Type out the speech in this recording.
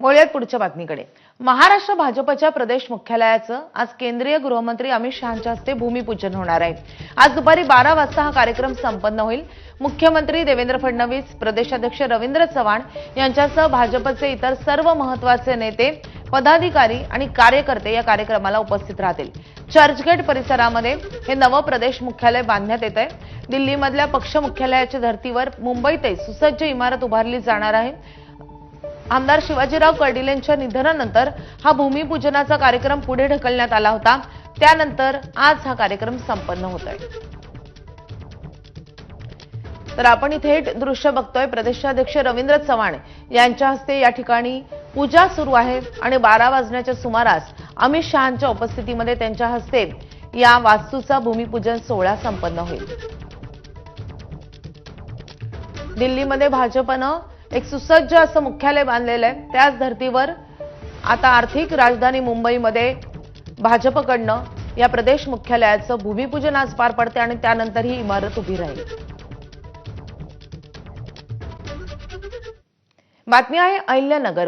वळूयात पुढच्या बातमीकडे. महाराष्ट्र भाजपच्या प्रदेश मुख्यालयाचं आज केंद्रीय गृहमंत्री अमित शहाच्या हस्ते भूमिपूजन होणार आहे. आज दुपारी बारा वाजता हा कार्यक्रम संपन्न होईल. मुख्यमंत्री देवेंद्र फडणवीस प्रदेशाध्यक्ष रवींद्र चव्हाण यांच्यासह भाजपचे इतर सर्व महत्त्वाचे नेते पदाधिकारी आणि कार्यकर्ते या कार्यक्रमाला उपस्थित राहतील. चर्चगेट परिसरामध्ये हे नवं प्रदेश मुख्यालय बांधण्यात येत आहे दिल्लीमधल्या पक्ष मुख्यालयाच्या धर्तीवर मुंबईतही सुसज्ज इमारत उभारली जाणार आहे. आमदार शिवाजीराव कर्डिलेंच्या निधनानंतर हा भूमिपूजनाचा कार्यक्रम पुढे ढकलण्यात आला होता. त्यानंतर आज हा कार्यक्रम संपन्न होत आहे तर आपण इथे दृश्य बघतोय. प्रदेशाध्यक्ष रवींद्र चव्हाण यांच्या हस्ते या ठिकाणी पूजा सुरू आहे आणि बारा वाजण्याच्या सुमारास अमित शहाच्या उपस्थितीमध्ये त्यांच्या हस्ते या वास्तूचा भूमिपूजन सोहळा संपन्न होईल. दिल्लीमध्ये भाजपनं एक सुसज्ज असं मुख्यालय बांधलेलं आहे. त्याच धर्तीवर आता आर्थिक राजधानी मुंबईमध्ये भाजपकडनं या प्रदेश मुख्यालयाचं भूमिपूजन आज पार पडते आणि त्यानंतर ही इमारत उभी राहील. बातमी आहे अहिल्यानगर.